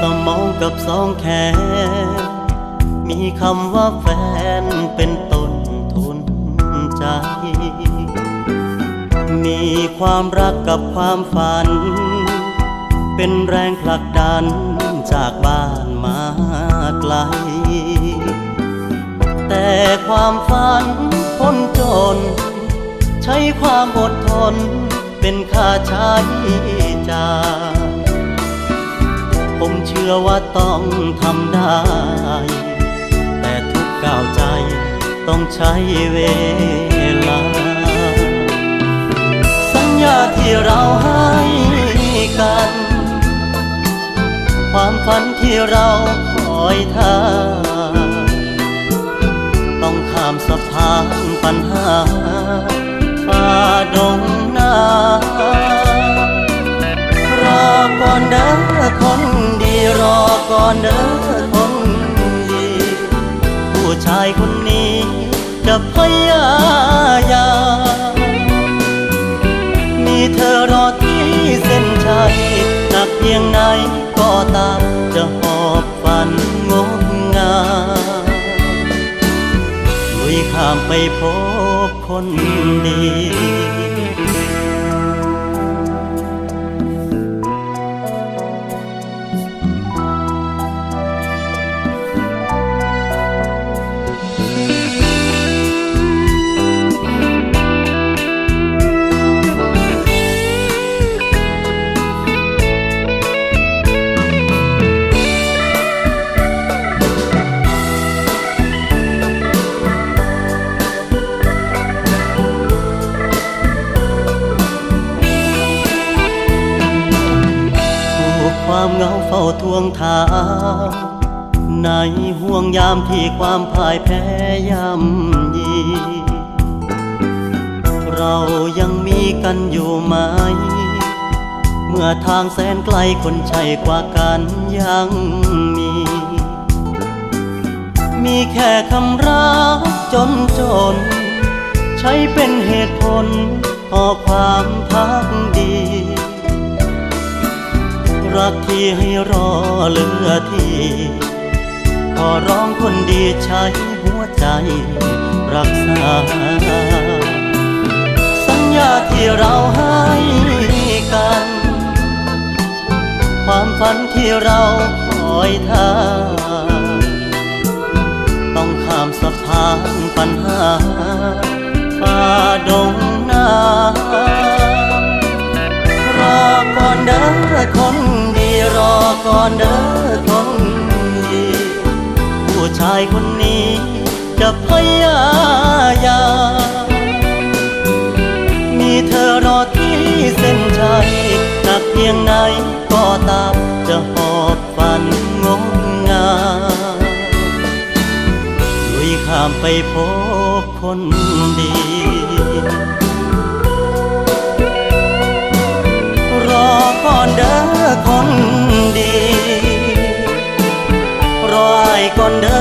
สมองกับสองแขน มีคำว่าแฟนเป็นต้นทุนใจ มีความรักกับความฝัน เป็นแรงผลักดันจากบ้านมาไกล แต่ความฝันพ้นจน ใช้ความอดทนเป็นค่าใช้จ่าย ผมเชื่อว่าต้องทำได้ แต่ทุกก้าวใจต้องใช้เวลา สัญญาที่เราให้กัน ความฝันที่เราคอยท่า ต้องข้ามสะพานปัญหาฝ่าดงนา รอก่อนเด้อคน อนเด้อคนดีผู้ชายคนนี้จะพยายามมีเธอรอที่เส้นชัยหนักเพียงไหนก็ตามจะหอบฝันงดงามลุยข้ามไปพบคนดี ความเหงาเฝ้าทวงถามในห่วงยามที่ความพ่ายแพ้ย่ำยี เรายังมีกันอยู่ไหม เมื่อทางแสนไกลคนใช่กว่ากันยังมี มีแค่คำรักจนจน ใช้เป็นเหตุผลต่อความพัก รักที่ให้รอเหลือที่ขอร้องคนดีใช้หัวใจรักษา สัญญาที่เราให้กัน ความฝันที่เราคอยทาต้องข้ามสะพานปัญหาฝ่าดง ก่อนเด้อคนดีผู้ชายคนนี้จะพยายามมีเธอรอที่เส้นชัยหนักเพียงไหนก็ตามจะหอบฝันงดงามลุยข้ามไปพบคนดี อ